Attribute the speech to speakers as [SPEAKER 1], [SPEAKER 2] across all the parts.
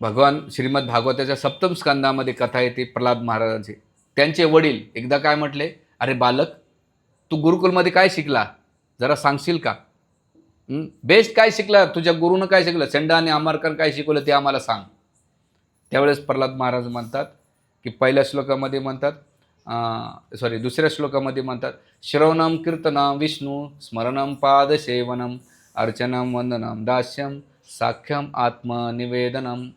[SPEAKER 1] भगवान श्रीमद भागवताच्या सप्तम स्कंदामध्ये कथा येते प्रल्हाद महाराजांची. त्यांचे वडील एकदा काय म्हटले? अरे बालक तू गुरुकुलमध्ये काय शिकला? जरा सांगशील का? बेस्ट काय शिकला? तुझ्या गुरुनं काय शिकलं? चंड आणि अमरकर काय शिकवलं ते आम्हाला सांग. त्यावेळेस प्रल्हाद महाराज म्हणतात की पहिल्या श्लोकामध्ये म्हणतात सॉरी दुसऱ्या श्लोकामध्ये म्हणतात श्रवणम कीर्तनम विष्णू स्मरणम पादसेवनम अर्चनम वंदनम दास्यम साख्यम आत्मनिवेदनम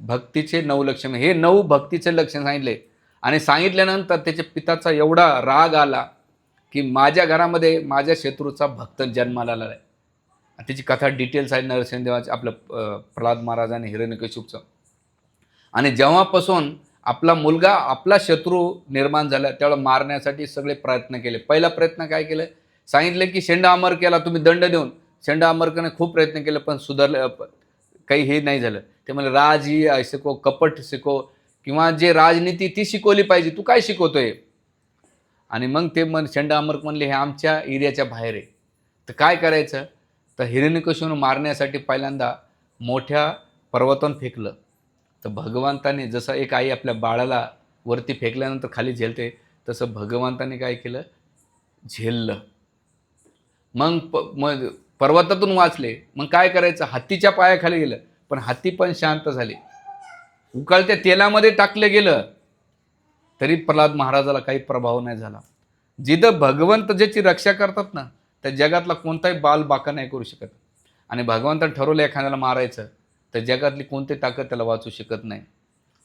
[SPEAKER 1] भक्तीचे नऊ लक्षण. हे नऊ भक्तीचे लक्षण सांगितले. आणि सांगितल्यानंतर त्याच्या पिताचा एवढा राग आला की माझ्या घरामध्ये माझ्या शत्रूचा भक्त जन्माला आला आहे. त्याची कथा डिटेल्स आहे नरसिंहदेवाचे आपलं प्रल्हाद महाराज आणि हिरण्यकशिपचं आणि जेव्हापासून आपला मुलगा आपला शत्रू निर्माण झाला त्यावेळेला मारण्यासाठी सगळे प्रयत्न केले. पहिला प्रयत्न काय केलं? सांगितलं की शेंडा अमर केला तुम्ही दंड देऊन. शेंडा अमरकने खूप प्रयत्न केले पण सुधारलं काही हे नाही झालं. ते मला राज ही शिको कपट शिको किंवा जे राजनीती ती शिकवली पाहिजे तू काय शिकवतोय? आणि मग ते मन शंड अमरक म्हणले हे आमच्या एरियाच्या बाहेर आहे. तर काय करायचं? तर हिरण्यकशून मारण्यासाठी पहिल्यांदा मोठ्या पर्वतावर फेकलं. तर भगवंताने जसं एक आई आपल्या बाळाला वरती फेकल्यानंतर खाली झेलते तसं भगवंताने काय केलं? झेललं. मग प मग पर्वतातून वाचले. मग काय करायचं? हत्तीच्या पायाखाली गेलं. पण हत्ती पण शांत झाली. उकळत्या तेलामध्ये टाकलं गेलं. तरी प्रल्हाद महाराजाला काही प्रभाव नाही झाला. जिथं भगवंत ज्याची रक्षा करतात ना त्या जगातला कोणताही बाल बाका नाही करू शकत. आणि भगवंत ठरवलं एखाद्याला मारायचं तर जगातली कोणती ताकद त्याला वाचू शकत नाही.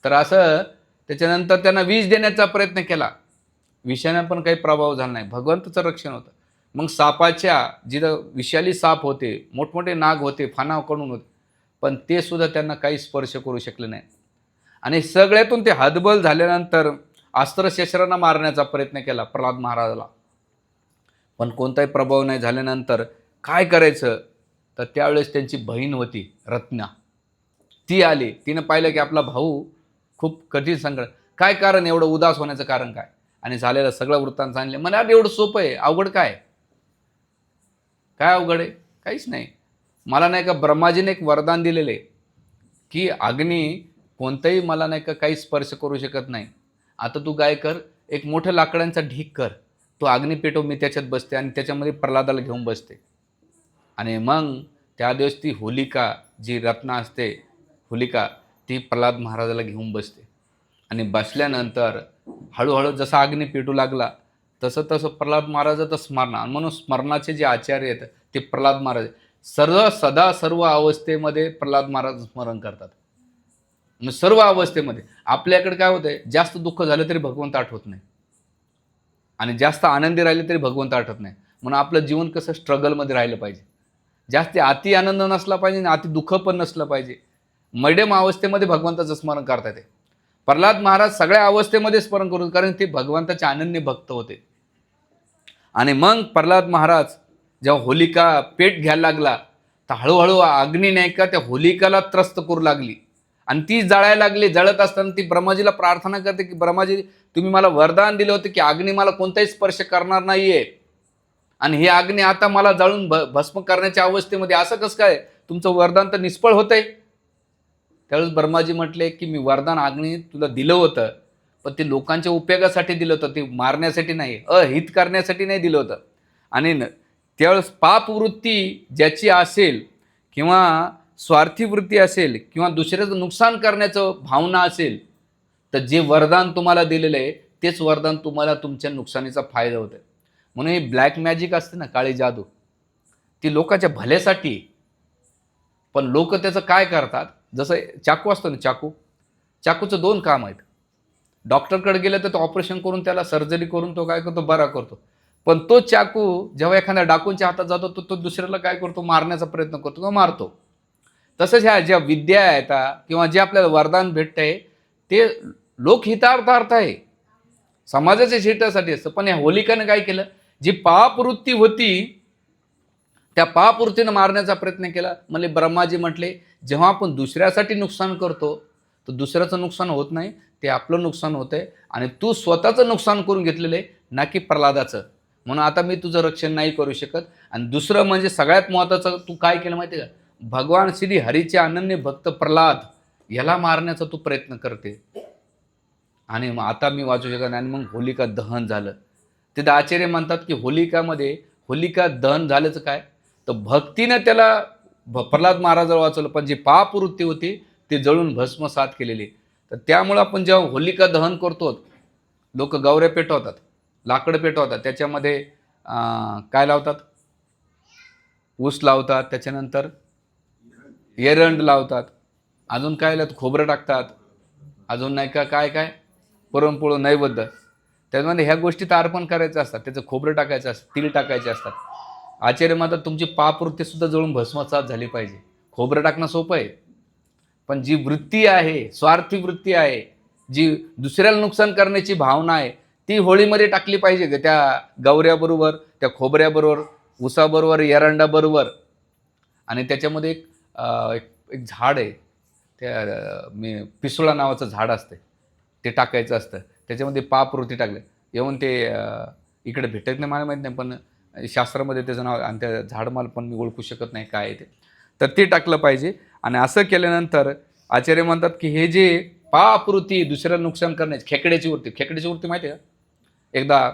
[SPEAKER 1] तर असं त्याच्यानंतर त्यांना विष देण्याचा प्रयत्न केला. विषाने पण काही प्रभाव झाला नाही. भगवंताचं रक्षण होतं. मग सापाच्या जिथं विषाली साप होते मोठमोठे नाग होते फानावकडून होते पण ते सुद्धा त्यांना काही स्पर्श करू शकले नाही आणि सगळ्यातून ते हदबल झाल्यानंतर अस्त्रशस्त्रांना मारण्याचा प्रयत्न केला प्रल्हाद महाराजाला. पण कोणताही प्रभाव नाही झाल्यानंतर काय करायचं? तर त्यावेळेस त्यांची बहीण होती रत्ना. ती आली. तिनं पाहिलं की आपला भाऊ खूप कठीण संकट. काय कारण? एवढं उदास होण्याचं कारण काय? आणि झालेलं सगळं वृत्तांत सांगितलं मला एवढं सोपं आहे. अवघड काय? काय अवघड आहे? काहीच नाही. मला नाही का ब्रह्माजीने एक वरदान दिलेलं आहे की अग्नी कोणताही मला नाही का काही स्पर्श करू शकत नाही. आता तू काय कर एक मोठं लाकडांचा ढीक कर. तो अग्नी पेटो मी त्याच्यात बसते आणि त्याच्यामध्ये प्रल्हादाला घेऊन बसते. आणि मग त्या दिवस ती होलिका जी रत्ना असते होलिका ती प्रल्हाद महाराजाला घेऊन बसते. आणि बसल्यानंतर हळूहळू जसा अग्नी पेटू लागला तसं तसं प्रल्हाद महाराजाचं स्मरण. म्हणून स्मरणाचे जे आचार्य आहेत ते प्रल्हाद महाराज. सर्व सदा सर्व अवस्थेमध्ये प्रल्हाद महाराज स्मरण करतात. मग सर्व अवस्थेमध्ये. आपल्याकडे काय होतंय जास्त दुःख झालं तरी भगवंत आठवत नाही. आणि जास्त आनंदी राहिले तरी भगवंत आठवत नाही. म्हणून आपलं जीवन कसं स्ट्रगलमध्ये राहिलं पाहिजे. जास्त अति आनंद नसला पाहिजे आणि अति दुःख पण नसलं पाहिजे. मध्यम अवस्थेमध्ये भगवंताचं स्मरण करता येते. प्रल्हाद महाराज सगळ्या अवस्थेमध्ये स्मरण करून कारण ते भगवंताचे अनन्य भक्त होते. आणि मग प्रल्हाद महाराज जेव्हा होलिका पेट घ्यायला लागला तर हळूहळू अग्नी नाही का त्या होलिकाला त्रस्त करू लागली. आणि ती जळायला लागली जळत असताना ती ब्रह्माजीला प्रार्थना करते की ब्रह्माजी तुम्ही मला वरदान दिलं होतं की अग्नी मला कोणताही स्पर्श करणार नाही आहे आणि ही अग्नी आता मला जाळून भ भस्म करण्याच्या अवस्थेमध्ये असं कसं काय? तुमचं वरदान तर निष्फळ होतंय. त्यावेळेस ब्रह्माजी म्हटले की मी वरदान अग्नी तुला दिलं होतं. पण ते लोकांच्या उपयोगासाठी दिलं होतं ते मारण्यासाठी नाही अहित करण्यासाठी नाही दिलं होतं. आणि न- त्यावेळेस पापवृत्ती ज्याची असेल किंवा स्वार्थी वृत्ती असेल किंवा दुसऱ्याचं नुकसान करण्याचं भावना असेल तर जे वरदान तुम्हाला दिलेलं आहे तेच वरदान तुम्हाला तुमच्या नुकसानीचा फायदा होतो म्हणून हे ब्लॅक मॅजिक असते ना काळी जादू. ती लोकांच्या भल्यासाठी. पण लोक त्याचं काय करतात? जसं चाकू असतो ना चाकू. चाकूचं दोन काम आहेत. डॉक्टरकडे गेलं तर तो ऑपरेशन करून त्याला सर्जरी करून तो काय करतो? बरा करतो. पण तो चाकू जेव्हा एखाद्या डाकूंच्या हातात जातो तो तो दुसऱ्याला काय करतो? मारण्याचा प्रयत्न करतो तो मारतो. तसंच ह्या ज्या विद्या आहेत किंवा जे आपल्याला वरदान भेटतंय ते लोकहितार्थार्थ आहे. समाजाच्या हितासाठी असतं. पण या होलिकानं काय केलं? जी पापवृत्ती होती त्या पापवृत्तीनं मारण्याचा प्रयत्न केला. म्हणजे ब्रह्माजी म्हटले जेव्हा आपण दुसऱ्यासाठी नुकसान करतो तर दुसऱ्याचं नुकसान होत नाही. ते आपलं नुकसान होतंय आणि तू स्वतःचं नुकसान करून घेतलेलं आहे ना की प्रल्हादाचं. म्हणून आता मी तुझं रक्षण नाही करू शकत. आणि दुसरं म्हणजे सगळ्यात महत्त्वाचं तू काय केलं माहिती आहे का? भगवान श्री हरीचे अनन्य भक्त प्रल्हाद ह्याला मारण्याचा तू प्रयत्न करते. आणि मग आता मी वाचू शकत नाही आणि मग होलिका दहन झालं. तिथं आचार्य म्हणतात की होलिकामध्ये होलिका दहन झाल्याचं काय? तर भक्तीनं त्याला भ प्रल्हाद महाराजाला वाचवलं पण जी पापवृत्ती होती ती जळून भस्मसात केलेली. तर त्यामुळं आपण जेव्हा होलिका दहन करतो लोक गौऱ्या पेटवतात लाकडं पेटवतात त्याच्यामध्ये काय लावतात? ऊस लावतात त्याच्यानंतर एरंड लावतात. अजून काय लावतात? खोबरं टाकतात. अजून नाही का काय काय? पुरणपोळं नैवेद्य. त्याच्यामध्ये ह्या गोष्टी तर अर्पण करायच्या असतात. त्याचं खोबरं टाकायचं असतं तिळ टाकायचे असतात. आचार्य माता तुमची पापवृत्तीसुद्धा जळून भस्मसात झाली पाहिजे. खोबरं टाकणं सोपं आहे. पण जी वृत्ती आहे स्वार्थी वृत्ती आहे जी दुसऱ्याला नुकसान करण्याची भावना आहे ती होळीमध्ये टाकली पाहिजे ग. त्या गौऱ्याबरोबर त्या खोबऱ्याबरोबर उसाबरोबर एरंडाबरोबर आणि त्याच्यामध्ये एक एक झाड आहे. त्या मी पिसुळा नावाचं झाड असते ते टाकायचं असतं. त्याच्यामध्ये पापवृत्ती टाकले. येऊन ते इकडे भेटत नाही मला माहीत नाही पण शास्त्रामध्ये त्याचं नाव आणि त्या झाडमाल पण मी ओळखू शकत नाही काय आहे ते. तर ते टाकलं पाहिजे. आणि असं केल्यानंतर आचार्य म्हणतात की हे जे पाकृती दुसऱ्याला नुकसान करण्याची खेकड्याची वृत्ती खेकड्याची वृत्ती माहिती आहे का? एकदा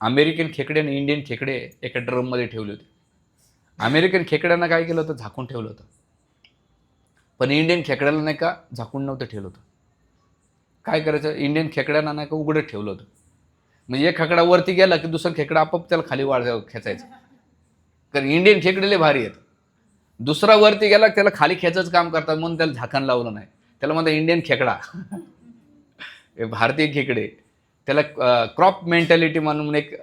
[SPEAKER 1] अमेरिकन खेकडे आणि इंडियन खेकडे एका ड्रममध्ये ठेवले होते. अमेरिकन खेकड्यांना काय केलं होतं? झाकून ठेवलं होतं. पण इंडियन खेकड्याला नाही का झाकून नव्हतं ठेवलं होतं. काय करायचं? इंडियन खेकड्यांना नाही का उघडं ठेवलं होतं. म्हणजे एक खेकडा वरती गेला की दुसरा खेकडा आपोआप त्याला खाली वाढ खेचायचं. कारण इंडियन खेकडे लय भारी आहेत. दुसरा वरती गेला त्याला खाली खेचायचं काम करतात म्हणून त्याला झाकण लावलं नाही. त्याला म्हणतात इंडियन खेकडा. भारतीय खेकडे. त्याला क्रॉप मेंटॅलिटी म्हणून एक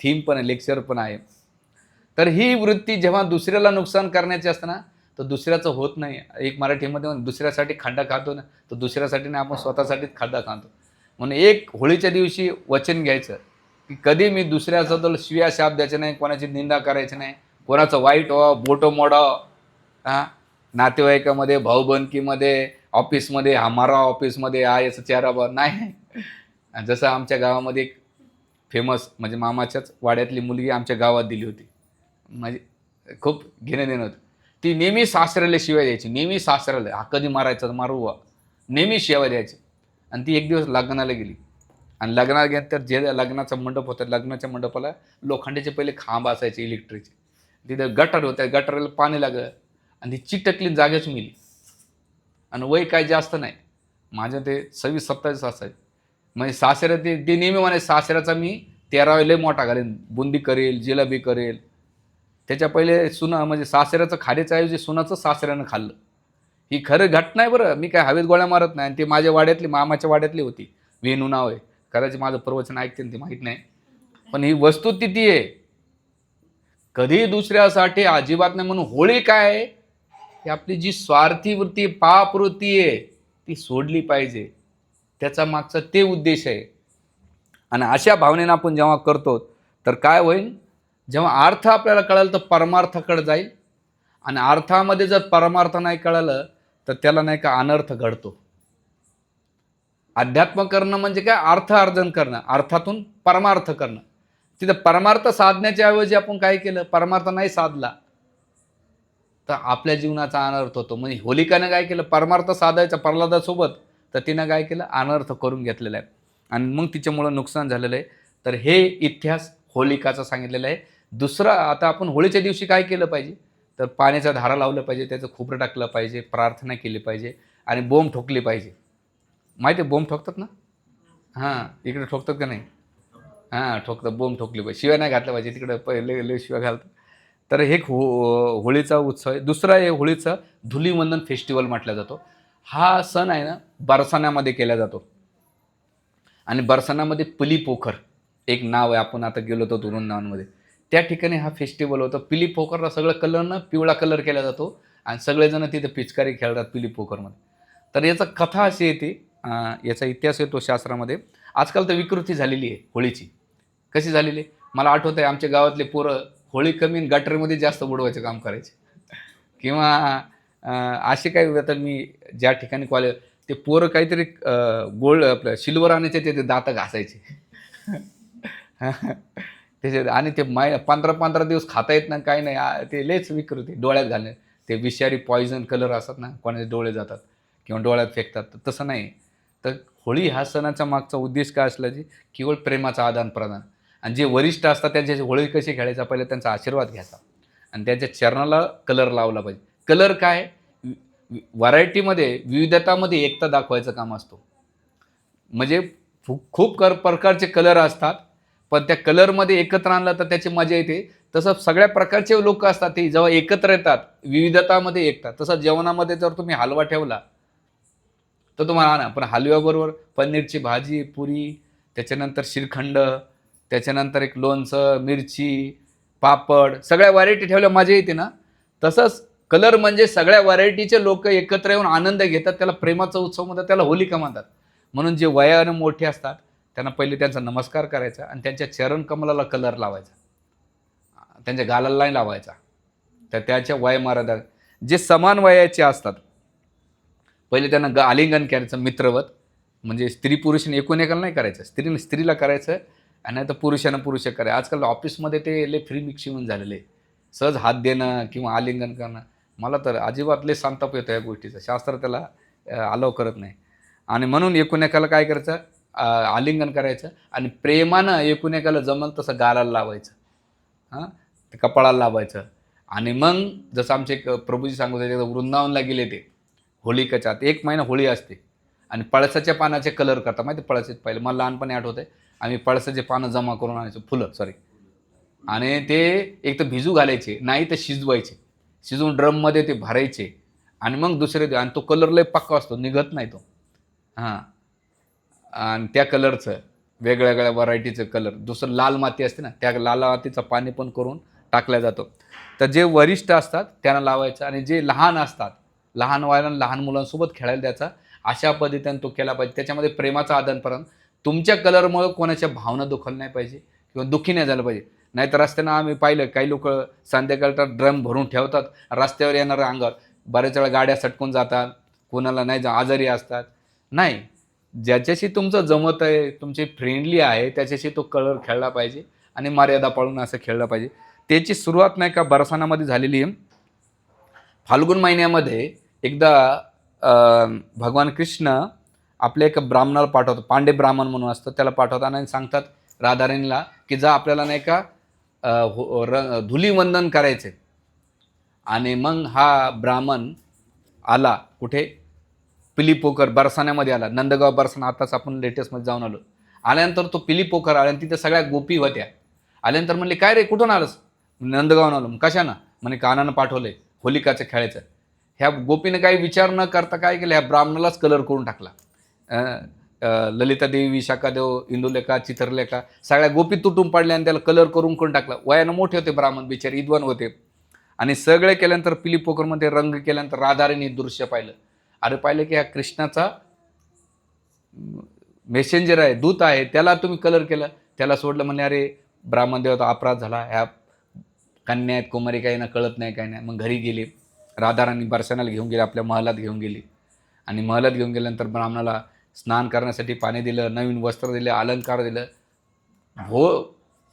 [SPEAKER 1] थीम पण आहे लेक्चर पण आहे. तर ही वृत्ती जेव्हा दुसऱ्याला नुकसान करण्याची असते ना तर दुसऱ्याचं होत नाही. एक मराठीमध्ये दुसऱ्यासाठी खड्डा खातो ना तर दुसऱ्यासाठी नाही आपण स्वतःसाठीच खड्डा खातो. म्हणून एक होळीच्या दिवशी वचन घ्यायचं की कधी मी दुसऱ्याचं तर शिव्या शाप द्यायचे नाही कोणाची निंदा करायची नाही कोणाचं वाईट हो, व्हावं बोटं मोडावं हां? नातेवाईकामध्ये भाऊबंदकीमध्ये ऑफिसमध्ये हमारा ऑफिसमध्ये हा याचा चेहरा बघ. नाही. आणि जसं आमच्या गावामध्ये एक फेमस म्हणजे मामाच्याच वाड्यातली मुलगी आमच्या गावात दिली होती. म्हणजे खूप घेणं देणं होतं. ती नेहमी सासऱ्याला शिवाय द्यायची. नेहमी सासऱ्याला. हा कधी मारायचा तर मारू वा नेहमी शिवाय द्यायची. आणि ती एक दिवस लग्नाला गेली. आणि लग्नाला गेल्यानंतर जे लग्नाचा मंडप होता लग्नाच्या मंडपाला लोखंडाचे पहिले खांब असायचे इलेक्ट्रिकचे. तिथं गटर होत्या गटरला पाणी लागलं आणि ती चिटकली जागेच मिली. आणि वय काय जास्त नाही. माझं ते सव्वीस सत्तावीस असायचं म्हणजे सासऱ्या ते ते नेहमी म्हणे सासऱ्याचा मी तेरावे लय मोठा घालेन. बुंदी करेल जिलेबी करेल. त्याच्या पहिले सुना म्हणजे सासऱ्याचं खारीचं ऐवजी सुनाचं सासऱ्यानं खाल्लं. ही खरं घटना आहे बरं. मी काय हवेत गोळ्या मारत नाही. आणि ती माझ्या वाड्यातली मामाच्या वाड्यातली होती. वेणू नाव आहे. कदाचित माझं प्रवचन ऐकते ना ते माहीत नाही. पण ही वस्तुस्थिती आहे. कधी दुसऱ्यासाठी अजिबात नाही म्हणून होळी काय आहे? ही आपली जी स्वार्थी वृत्ती पाप वृत्ती आहे ती सोडली पाहिजे. त्याचा मागचा ते उद्देश आहे. आणि अशा भावनेनं आपण जेव्हा करतो तर काय होईल? जेव्हा अर्थ आपल्याला कळेल तर परमार्थाकडे जाईल. आणि अर्थामध्ये जर परमार्थ नाही कळालं तर त्याला नाही का अनर्थ घडतो. अध्यात्म करणं म्हणजे काय? अर्थ अर्जन करणं. अर्थातून परमार्थ करणं. तिथं परमार्थ साधण्याच्या ऐवजी आपण काय केलं? परमार्थ नाही साधला. तर आपल्या जीवनाचा अनर्थ होतो. म्हणजे होलिकानं काय केलं? परमार्थ साधायचा प्रल्हादासोबत तर तिनं काय केलं? अनर्थ करून घेतलेला आहे. आणि मग तिच्यामुळं नुकसान झालेलं आहे. तर हे इतिहास होलिकाचा सांगितलेला आहे. दुसरं आता आपण होळीच्या दिवशी काय केलं पाहिजे? तर पाण्याचा धारा लावलं पाहिजे त्याचं खोबरं टाकलं पाहिजे प्रार्थना केली पाहिजे आणि बोंब ठोकली पाहिजे. माहिती आहे बोंब ठोकतात ना? हां इकडे ठोकतात का नाही? हां ठोकतं बोंब ठोकली पाहिजे. शिव्या नाही घातल्या पाहिजे तिकडं पहिले लय शिव्या घालतात. तर हे एक हो होळीचा उत्सव आहे. दुसरा आहे होळीचा धुलीवंदन फेस्टिवल म्हटला जातो. हा सण आहे ना बरसाण्यामध्ये केला जातो. आणि बरसाण्यामध्ये पिली पोखर एक नाव आहे. आपण आता गेलो होतो वृंदावनमध्ये त्या ठिकाणी हा फेस्टिवल होतं. पिली पोखरला सगळं कलरनं पिवळा कलर केला जातो. आणि सगळेजण तिथे पिचकारी खेळतात पिली पोखरमध्ये. तर याचा कथा अशी येते याचा इतिहास येतो शास्त्रामध्ये. आजकाल तर विकृती झालेली आहे होळीची. कशी झालेली? आहे मला आठवत आहे आमच्या गावातले पोरं होळी कमी गटरमध्ये जास्त बुडवायचं काम करायचे. किंवा असे काही आता मी ज्या ठिकाणी कॉलेज ते पोरं काहीतरी गोल्ड आपलं सिल्वर आणायचे ते ते दात घासायचे. त्याचे आणि ते माय पंधरा पंधरा दिवस खाता येत ना काही नाही. ते लेच विकृती. डोळ्यात घालणे. ते विषारी पॉयझन कलर असतात ना कोणाचे डोळे जातात किंवा डोळ्यात फेकतात तसं नाही. तर होळी हा सणाचा मागचा उद्देश काय असला जी? केवळ प्रेमाचं आदान प्रदान आणि जे वरिष्ठ असतात त्यांच्याशी होळी कशी खेळायचा पहिले त्यांचा आशीर्वाद घ्यायचा. आणि त्यांच्या चरणाला कलर लावला पाहिजे. कलर काय? व्हरायटीमध्ये विविधतामध्ये एकता दाखवायचं काम असतो. म्हणजे फु- खूप कर प्रकारचे कलर असतात पण त्या कलरमध्ये एकत्र आणलं तर त्याची मजा येते. तसं सगळ्या प्रकारचे लोक असतात ते जेव्हा एकत्र येतात विविधतामध्ये एकतात तसं जेवणामध्ये जर तुम्ही हलवा ठेवला तर तुम्हाला आणा पण हलव्याबरोबर पनीरची भाजी पुरी त्याच्यानंतर श्रीखंड त्याच्यानंतर एक लोणचं मिरची पापड सगळ्या व्हरायटी ठेवल्या मजा येते ना. तसंच कलर म्हणजे सगळ्या व्हरायटीचे लोक एकत्र येऊन आनंद घेतात त्याला प्रेमाचा उत्सव म्हणतात त्याला होलिका म्हणतात. म्हणून जे वयाने मोठे असतात त्यांना पहिले त्यांचा नमस्कार करायचा आणि त्यांच्या चरण कमलाला कलर लावायचा. त्यांच्या गालाला नाही लावायचा. तर त्याच्या वय वयमर्यादा जे समान वयाचे असतात पहिले त्यांना ग आलिंगन करायचं मित्रवत. म्हणजे स्त्री पुरुषाने एकूण एकाला नाही करायचं. स्त्रीने स्त्रीला करायचं आणि आता तर पुरुषानं पुरुष करे. आजकाल ऑफिसमध्ये ते लय फ्री मिक्सिंग झालेले. सहज हात देणं किंवा आलिंगन करणं. मला तर अजिबात लय संताप येतो या गोष्टीचा. शास्त्र त्याला अलाव करत नाही. आणि म्हणून एकूण एकाला काय करायचं? आलिंगन करायचं. आणि प्रेमानं एकूण एकाला जमल तसं गालाला लावायचं. हां? ते कपाळाला लावायचं. आणि मग जसं आमचे एक प्रभूजी सांगत होते वृंदावनला गेले ते. होलिकाच्या आत. एक महिना होळी असते. आणि पळसाच्या पानाचे कलर करतात माहिती पळसाचे? पहिले मला लहानपणी आठवत आहे आम्ही पळसाचे पानं जमा करून आणायचो फुलं सॉरी आणि ते एक तर भिजू घालायचे नाही तर शिजवायचे. शिजवून ड्रममध्ये ते भरायचे. आणि मग दुसरे दि- आणि तो कलर लय पक्का असतो निघत नाही तो. हां. आणि त्या कलरचं वेगळ्या वेगळ्या व्हरायटीचं कलर दुसरं लाल माती असते ना त्या लाल मातीचं पाणी पण करून टाकल्या जातो. तर जे वरिष्ठ असतात त्यांना लावायचं. आणि जे लहान असतात लहान वयाला लहान मुलांसोबत खेळायला द्यायचा अशा पद्धतीने तो केला पाहिजे. त्याच्यामध्ये प्रेमाचा आदानप्रदान. तुमच्या कलरमुळं कोणाच्या भावना दुखल नाही पाहिजे किंवा दुःखी नाही झालं पाहिजे. नाहीतर रस्त्यानं आम्ही पाहिलं काही लोक संध्याकाळचा ड्रम भरून ठेवतात रस्त्यावर येणाऱ्या अंगावर. बऱ्याच वेळा गाड्या सटकून जातात कोणाला नाही जा आजारी असतात. नाही ज्याच्याशी तुमचं जमत आहे तुमचे फ्रेंडली आहे त्याच्याशी तो कलर खेळला पाहिजे आणि मर्यादा पाळून असं खेळलं पाहिजे. त्याची सुरुवात नाही का बरसानामध्ये झालेली आहे. फाल्गुन महिन्यामध्ये एकदा भगवान कृष्ण आपल्या एक ब्राह्मणाला पाठवतो. पांडे ब्राह्मण म्हणून असतं त्याला पाठवताना आणि सांगतात राधाराणीला की जा आपल्याला नाही का हो- र धुलीवंदन करायचे आणि मग हा ब्राह्मण आला कुठे? पिली पोखर बरसाण्यामध्ये आला. नंदगाव बरसाणा आताच आपण लेटेस्टमध्ये जाऊन आलो. आल्यानंतर तो पिलीपोकर आला आणि तिथे सगळ्या गोपी होत्या. आल्यानंतर म्हणले काय रे कुठून आलंस? नंदगावून आलो. "मग कशानं? म्हणे कानानं पाठवले होलिकाचं खेळायचं. ह्या गोपीनं काही विचार न करता काय केलं? ह्या ब्राह्मणालाच कलर करून टाकला. ललितादेवी विशाखादेव ललिता देवी इंदुलेखा चित्रलेखा सगळ्या गोपी तुटून पडल्या आणि त्याला कलर करून करून टाकला वयानं मोठे होते ब्राह्मण बिचारे विद्वान होते आणि सगळे केल्यानंतर पिली पोकरमध्ये रंग केल्यानंतर राधारीने दृश्य पाहिलं अरे पाहिलं की ह्या कृष्णाचा मेसेंजर आहे दूत आहे त्याला तुम्ही कलर केलं त्याला सोडलं म्हणजे अरे ब्राह्मणदेवाचा अपराध झाला ह्या कन्या आहेत कुमारी काही ना कळत नाही काही नाही मग घरी गेले राधाराणी बर्शनाला घेऊन गेले आपल्या महलात घेऊन गेली आणि महलात घेऊन गेल्यानंतर ब्राह्मणाला स्नान करण्यासाठी पाणी दिलं नवीन वस्त्र दिलं अलंकार दिलं. भो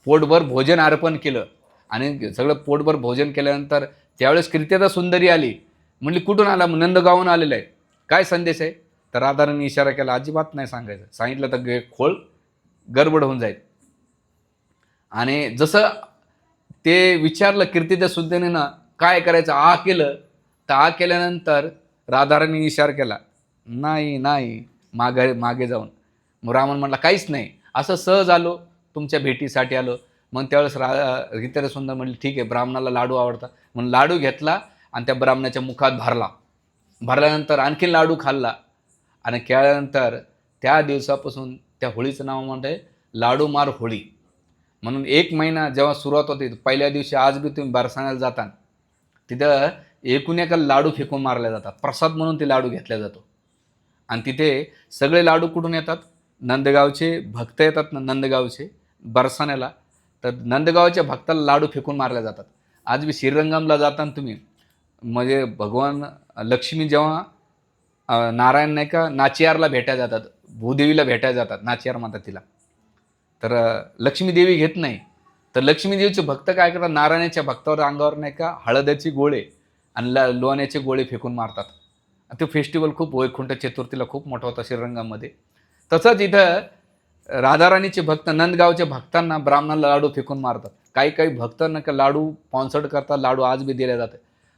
[SPEAKER 1] पोटभर भोजन अर्पण केलं. आणि सगळं पोटभर भोजन केल्यानंतर त्यावेळेस कीर्त्यता सुंदरी आली. म्हणली कुठून आला? मग नंदगावून आलेला आहे. काय संदेश आहे? तर राधाराणी इशारा केला अजिबात नाही सांगायचं. सांगितलं तर गे- खोळ गडबड होऊन जाईल. आणि जसं ते विचारलं कीर्तीच्या सुंदरीनं काय करायचं? आ केलं? तर आ केल्यानंतर राधाराणी इशारा केला नाही नाही. मागे मागे जाऊन. मग रामन म्हटला काहीच नाही. असं सहज आलो तुमच्या भेटीसाठी आलो. मग त्यावेळेस रा रितेरा सुंदर म्हणली ठीक आहे ब्राह्मणाला लाडू आवडतात म्हणून लाडू घेतला आणि त्या ब्राह्मणाच्या मुखात भरला. भरल्यानंतर आणखीन लाडू खाल्ला. आणि केल्यानंतर त्या दिवसापासून त्या होळीचं नाव म्हणते लाडू मार होळी. म्हणून एक महिना जेव्हा सुरुवात होते पहिल्या दिवशी आज बी तुम्ही बरसाण्याला जाता तिथं एकूण एका लाडू फेकून मारल्या जातात. प्रसाद म्हणून ते लाडू घेतला जातो. आणि तिथे सगळे लाडू कुठून येतात? नंदगावचे भक्त येतात ना नंदगावचे बरसाण्याला. तर नंदगावच्या भक्ताला लाडू फेकून मारले जातात. आज मी श्रीरंगमला जाताना तुम्ही म्हणजे भगवान लक्ष्मी जेव्हा नारायण नाही का नाचियारला भेटायला जातात भूदेवीला भेटायला जातात नाचियार माता तिला. तर लक्ष्मी देवी घेत नाही. तर लक्ष्मीदेवीचे भक्त काय करतात? नारायणाच्या भक्तावर अंगावर नाही का हळदाचे गोळे आणि ल लोण्याचे गोळे फेकून मारतात. ते फेस्टिवल खूप वैकुंठ चतुर्थीला खूप मोठा होता श्रीरंगामध्ये. तसंच इथं राधाराणीचे भक्त नंदगावच्या भक्तांना ब्राह्मणाला लाडू फेकून मारतात. काही काही भक्तांना का लाडू स्पॉन्सर्ड करतात लाडू आज बी दिले जाते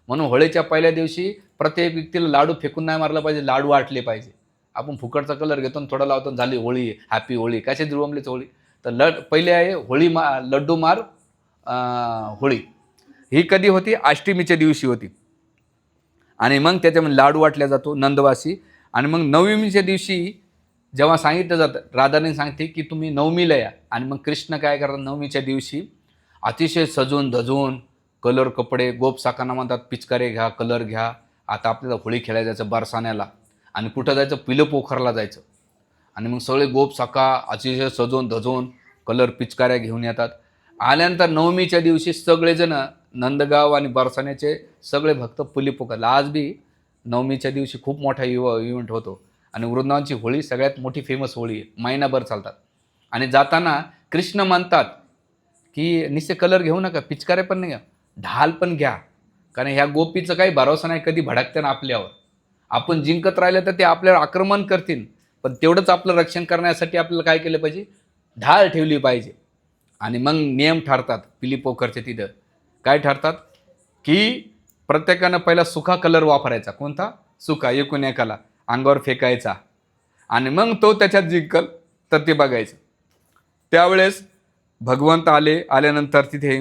[SPEAKER 1] म्हणून होळीच्या पहिल्या दिवशी प्रत्येक व्यक्तीला लाडू फेकून नाही मारला पाहिजे लाडू वाटले पाहिजे. आपण फुकटचा कलर घेतो आणि थोडा लावतो झाली होळी हॅपी होळी कशी जुळवलीच होळी. तर लड पहिले आहे होळी मा लड्डू मार होळी. ही कधी होती? अष्टमीच्या दिवशी होती. आणि मग त्याच्यामध्ये लाडू वाटला जातो नंदवासी. आणि मग नवमीच्या दिवशी जेव्हा सांगितलं जातं राधाने सांगते की तुम्ही नवमीला या. आणि मग कृष्ण काय करतात नवमीच्या दिवशी अतिशय सजून धजून कलर कपडे गोप साकांना म्हणतात पिचकारे घ्या कलर घ्या. आता आपल्याला होळी खेळायला जायचं बारसाण्याला. आणि कुठं जायचं? पिलं पोखरला जायचं. आणि मग सगळे गोप साका अतिशय सजून धजून कलर पिचकाऱ्या घेऊन येतात. आल्यानंतर नवमीच्या दिवशी सगळेजणं नंदगाव आणि बरसाण्याचे सगळे भक्त पुली पुकारले आज बी नवमीच्या दिवशी खूप मोठा इव इव्हेंट होतो. आणि वृंदावनची होळी सगळ्यात मोठी फेमस होळी आहे. महिनाभर चालतात. आणि जाताना कृष्ण म्हणतात की निसे कलर घेऊ नका पिचकारे पण नाही घ्या ढाल पण घ्या. कारण ह्या गोपीचं काही भरोसा नाही कधी भडकते ना आपल्यावर. आपण जिंकत राहिलं तर ते आपल्यावर आक्रमण करतील. पण तेवढंच आपलं रक्षण करण्यासाठी आपल्याला काय केलं पाहिजे? ढाल ठेवली पाहिजे. आणि मग नियम ठरतात पिली पोखरचे तिथं. काय ठरतात? की प्रत्येकानं पहिला सुखा कलर वापरायचा. कोणता? सुका एकूण एकाला. अंगावर फेकायचा. आणि मग तो त्याच्यात जिंकल तर ते बघायचं. त्यावेळेस भगवंत आले आल्यानंतर तिथे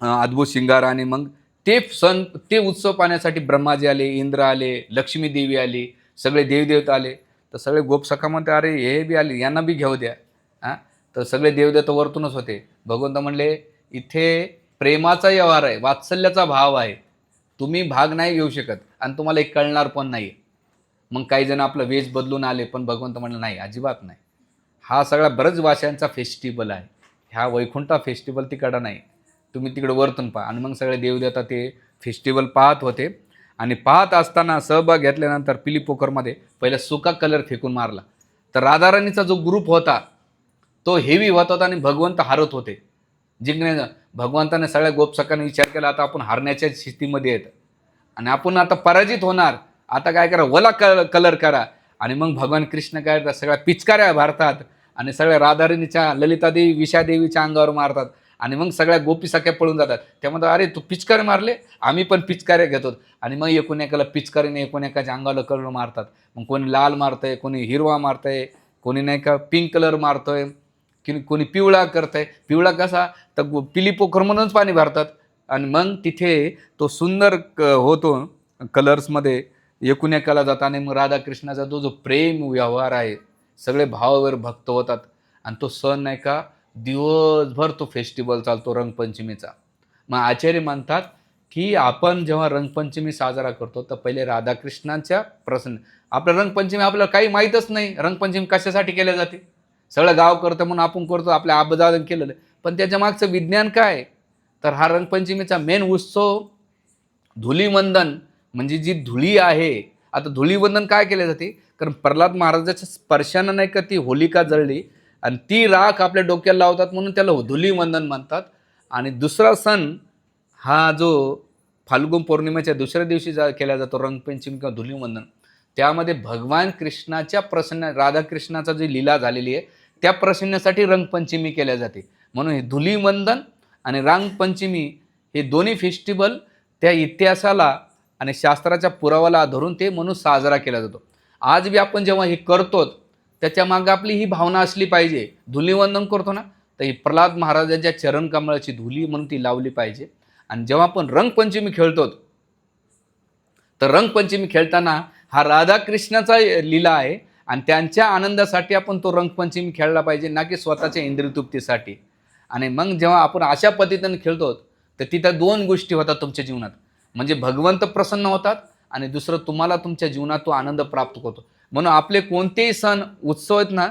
[SPEAKER 1] अद्भुत शिंगार आणि मग ते सण ते उत्सव पाहण्यासाठी ब्रह्माजी आले इंद्र आले लक्ष्मी देवी आली सगळे देवदेवता आले. तर सगळे गोपसखा म्हणते अरे हे बी आले यांना बी घेऊ द्या. हां तर सगळे देवदेवता वरतूनच होते. भगवंत म्हणले इथे प्रेमाचा व्यवहार आहे वात्सल्याचा भाव आहे. तुम्ही भाग नाही घेऊ शकत आणि तुम्हाला एक कळणार पण नाही मग काही जण आपलं वेश बदलून आले पण भगवंत म्हणलं नाही अजिबात नाही. हा सगळा बरंच भाषांचा फेस्टिवल आहे. ह्या वैकुंठा फेस्टिवल तिकडं नाही. तुम्ही तिकडं वरतून पहा. आणि मग सगळे देवदेवता ते फेस्टिवल पाहत होते. आणि पाहत असताना सहभाग घेतल्यानंतर पिली पोखरमध्ये पहिला सुका कलर फेकून मारला. तर राधाराणीचा जो ग्रुप होता तो हेवी होत होता आणि भगवंत हारत होते. जिंकण्याचा भगवंताने सगळ्या गोपसकांनी विचार केला आता आपण हारण्याच्या स्थितीमध्ये येत आणि आपण आता पराजित होणार. आता काय करा वला कल कलर करा. आणि मग भगवान कृष्ण काय करतात सगळ्या पिचकाऱ्या भारतात. आणि सगळ्या राधाराणीच्या ललितादेवी विषादेवीच्या अंगावर मारतात. आणि मग सगळ्या गोपी सख्या पळून जातात. तेव्हा अरे तू पिचकारे मारले? आम्ही पण पिचकारे घेतो. आणि मग एकूण एकाला पिचकारीने एकूण एकाच्या अंगाला कलर मारतात. मग कोणी लाल मारतंय कोणी हिरवा मारतंय कोणी नाही का पिंक कलर मारतोय. की कोणी पिवळा करतंय. पिवळा कसा? तर गो- पिली पोखर म्हणूनच पाणी भरतात. आणि मग तिथे तो सुंदर क होतो कलर्समध्ये. एकूण एकाला जातात आणि मग राधाकृष्णाचा तो जो प्रेम व्यवहार आहे सगळे भावावर भक्त होतात. आणि तो सण नाही का दिवसभर तो फेस्टिवल चालतो रंगपंचमीचा. मग आचार्य म्हणतात की आपण जेव्हा रंगपंचमी साजरा करतो तर पहिले राधाकृष्णांच्या प्रसन्न. आपलं रंगपंचमी आपल्याला काही माहीतच नाही. रंगपंचमी कशासाठी केल्या जाते? सगळं गाव करतं म्हणून आपण करतो आपल्या आबदादन केलेलं. पण त्याच्या मागचं विज्ञान काय? आहे? तर हा रंगपंचमीचा मेन उत्सव धुलीवंदन म्हणजे जी धुळी आहे आता धुलीवंदन काय केले जाते? कारण प्रल्हाद महाराजाच्या स्पर्शानं नाही का ती होलिका जळली आणि ती राख आपल्या डोक्याला लावतात म्हणून त्याला धुलीवंदन म्हणतात. आणि दुसरा सण हा जो फाल्गुन पौर्णिमेच्या दुसऱ्या दिवशी जा केला जातो रंगपंचमी किंवा धुलीवंदन त्यामध्ये भगवान कृष्णाच्या प्रसन्न राधाकृष्णाचा जी लीला झालेली आहे त्या प्रसन्नासाठी रंगपंचमी केल्या जाते. म्हणून हे धुलीवंदन आणि रंगपंचमी हे दोन्ही फेस्टिवल त्या इतिहासाला आणि शास्त्राच्या पुरावाला धरून ते म्हणून साजरा केला जातो. आज बी आपण जेव्हा हे करतो त्याच्या मागं आपली ही भावना असली पाहिजे. धुलीवंदन करतो ना तर ही प्रल्हाद महाराजांच्या चरणकमळाची धुली म्हणून ती लावली पाहिजे. आणि जेव्हा आपण रंगपंचमी खेळतो तर रंगपंचमी खेळताना हा राधाकृष्णाचा लीला आहे. आणि त्यांच्या आनंदासाठी आपण तो रंगपंचमी खेळला पाहिजे ना की स्वतःच्या इंद्रियतृप्तीसाठी. आणि मग जेव्हा आपण अशा पद्धतीने खेळतो तर तिथं दोन गोष्टी होतात तुमच्या जीवनात. म्हणजे भगवंत प्रसन्न होतात आणि दुसरं तुम्हाला तुमच्या जीवनात तो आनंद प्राप्त होतो. म्हणून आपले कोणतेही सण उत्सव आहेत ना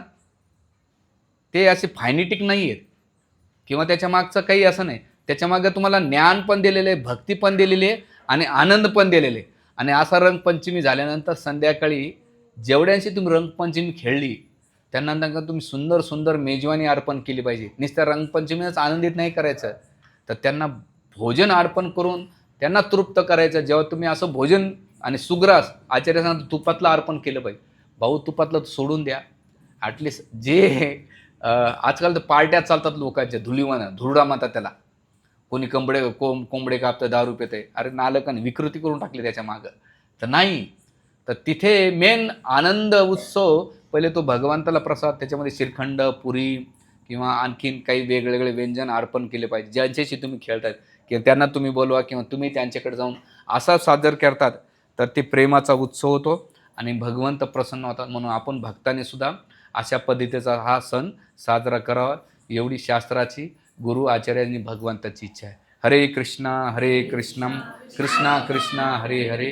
[SPEAKER 1] ते असे फायनिटिक नाही आहेत. किंवा त्याच्या मागचं काही असं नाही. त्याच्यामागे तुम्हाला ज्ञान पण दिलेलं आहे भक्ती पण दिलेली आहे आणि आनंद पण दिलेले आहे. आणि असा रंगपंचमी झाल्यानंतर संध्याकाळी जेवढ्यांशी तुम्ही रंगपंचमी खेळली त्यांना त्यांना तुम्ही सुंदर सुंदर मेजवानी अर्पण केली पाहिजे. नुसत्या रंगपंचमीनंच आनंदित नाही करायचं. तर त्यांना भोजन अर्पण करून त्यांना तृप्त करायचं. जेव्हा तुम्ही असं भोजन आणि सुग्रास आचार्य सांगतो तुपातलं अर्पण केलं पाहिजे. भाऊ तुपातलं सोडून द्या. ॲटलिस्ट जे आजकाल तर पार्ट्या चालतात लोकांच्या धुलीवानं धुरडा म्हणतात त्याला. कोणी कंबडे कोंब कोंबडे कापतं दारू पिते अरे नालकाने विकृती करून टाकली त्याच्या मागं. तर नाही. तर तिथे मेन आनंद उत्सव पहिले तो भगवंताला प्रसाद त्याच्यामध्ये श्रीखंड पुरी किंवा आणखीन काही वेगवेगळे व्यंजन अर्पण केले पाहिजे. ज्यांच्याशी तुम्ही खेळतात किंवा त्यांना तुम्ही बोलवा किंवा तुम्ही त्यांच्याकडे जाऊन असा सादर करतात तर ते प्रेमाचा उत्सव होतो आणि भगवंत प्रसन्न होतात. म्हणून आपण भक्ताने सुद्धा अशा पद्धतीचा हा सण साजरा करावा. एवढी शास्त्राची गुरु आचार्यांनी भगवंताची इच्छा आहे. हरे कृष्णा हरे कृष्णम कृष्णा कृष्णा हरे हरे.